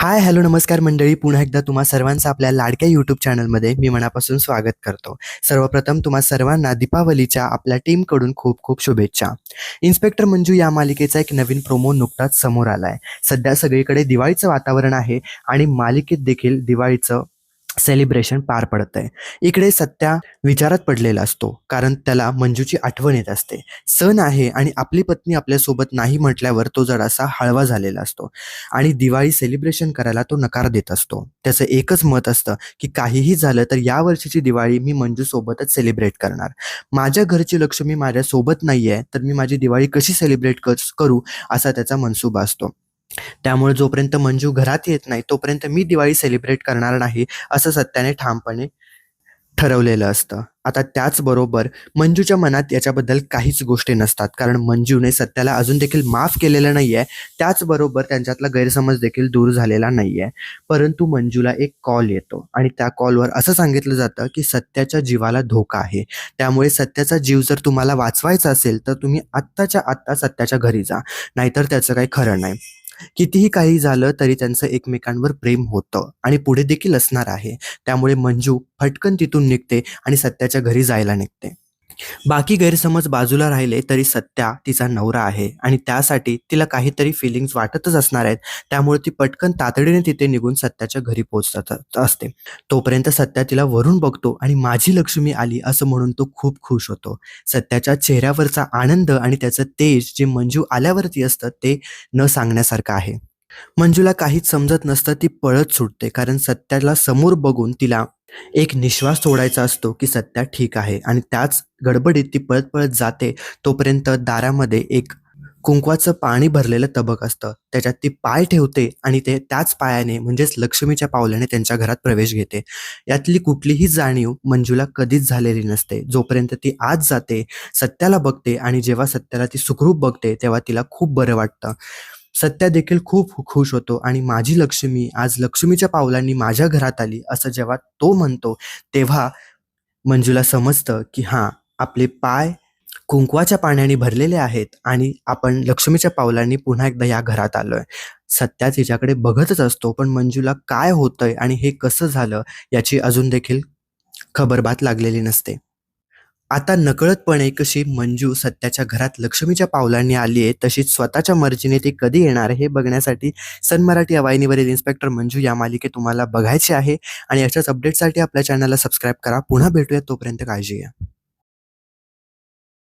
Hi hello नमस्कार मंडळी. पुन्हा एकदा तुम्हा सर्वांचं आपल्या लाडक्या यूट्यूब चॅनलमध्ये मी मनापासून स्वागत करतो. सर्वप्रथम तुम्हा सर्वांना दीपावलीच्या आपल्या टीमकडून खूप खूप शुभेच्छा. इन्स्पेक्टर मंजू या मालिकेचा एक नवीन प्रोमो नुकताच समोर आलाय. सध्या सगळीकडे दिवाळीचं वातावरण आहे आणि मालिकेत देखील दिवाळीचं सेलिब्रेशन पार पडत आहे. इकडे सत्या विचारात पडलेला असतो कारण त्याला मंजूची आठवण येत असते. सण आहे आणि आपली पत्नी आपल्यासोबत नाही म्हटल्यावर तो जरासा हळवा झालेला असतो आणि दिवाळी सेलिब्रेशन करायला तो नकार देत असतो. त्याचं एकच मत असतं की काहीही झालं तर या वर्षीची दिवाळी मी मंजूसोबतच सेलिब्रेट करणार. माझ्या घरची लक्ष्मी माझ्यासोबत नाही आहे तर मी माझी दिवाळी कशी सेलिब्रेट करू असा त्याचा मनसुबा असतो. त्यामुळे जोपर्यंत मंजू घरात येत नाही तोपर्यंत मी दिवाळी सेलिब्रेट करणार नाही असं सत्याने ठामपणे ठरवलेलं असतं. आता त्याचबरोबर मंजूच्या मनात याच्याबद्दल काहीच गोष्टी नसतात. कारण मंजूने सत्याला अजून देखील माफ केलेलं नाही आहे त्याचबरोबर त्यांच्यातला गैरसमज देखील दूर झालेला नाही आहे परंतु मंजूला एक कॉल येतो. आणि त्या कॉलवर असं सांगितलं जातं की सत्याच्या जीवाला धोका आहे. त्यामुळे सत्याचा जीव जर तुम्हाला वाचवायचा असेल तर तुम्ही आत्ताच्या आत्ता सत्याच्या घरी जा. नाहीतर त्याचं काही खरं नाही. कितीही काही झालं तरी त्यांचं एकमेकांवर प्रेम होतं आणि पुढे देखील असणार आहे. त्यामुळे मंजू फटकन तिथून निघते आणि सत्याच्या घरी जायला निघते. बाकी गैरसमज बाजूला राहिले तरी सत्या तिचा नवरा आहे आणि त्यासाठी तिला काहीतरी फिलिंग्स वाटतच असणार आहेत. त्यामुळे ती पटकन तातडीने तिथे निघून सत्याच्या घरी पोहोचत असते. तोपर्यंत सत्या तिला वरून बघतो आणि माझी लक्ष्मी आली असं म्हणून तो खूप खुश होतो. सत्याच्या चेहऱ्यावरचा आनंद आणि त्याचं तेज जे मंजू आल्यावरती असतं ते न सांगण्यासारखं आहे. मंजूला काहीच समजत नसतं ती पळत सुटते कारण सत्याला समोर बघून तिला एक निश्वास सोडायचा असतो की सत्या ठीक आहे आणि त्याच गडबडीत ती पळत पळत जाते तोपर्यंत दारामध्ये एक कुंकवाचं पाणी भरलेलं तबक असतं. त्याच्यात ती पाय ठेवते आणि ते त्याच पायाने म्हणजेच लक्ष्मीच्या पावलाने त्यांच्या घरात प्रवेश घेते. यातली कुठलीही जाणीव मंजूला कधीच झालेली नसते. जोपर्यंत ती आज जाते सत्याला बघते आणि जेव्हा सत्याला ती सुखरूप बघते तेव्हा तिला खूप बरं वाटतं. सत्या देखील खूप खुश होतो आणि माझी लक्ष्मी आज लक्ष्मीच्या पावलांनी माझ्या घरात आली असं जेव्हा तो म्हणतो तेव्हा मंजूला समजतं की हां आपले पाय कुंकवाच्या पाण्याने भरलेले आहेत आणि आपण लक्ष्मीच्या पावलांनी पुन्हा एकदा या घरात आलोय. सत्या तिच्याकडे बघतच असतो पण मंजूला काय होतंय आणि हे कसं झालं याची अजून देखील खबरबात लागलेली नसते. आता नकळतपणे कशी मंजू सत्याच्या घरात लक्ष्मीच्या पावलांनी आली आहे तशीच स्वतःच्या मर्जीने ती कधी येणार हे बघण्यासाठी सन मराठी अवाहिनीवरील वाहिनीवरील इन्स्पेक्टर मंजू या मालिकेत तुम्हाला बघायची आहे. आणि अशाच अपडेटसाठी आपल्या चॅनलला सबस्क्राईब करा. पुन्हा भेटूया तोपर्यंत काळजी घ्या.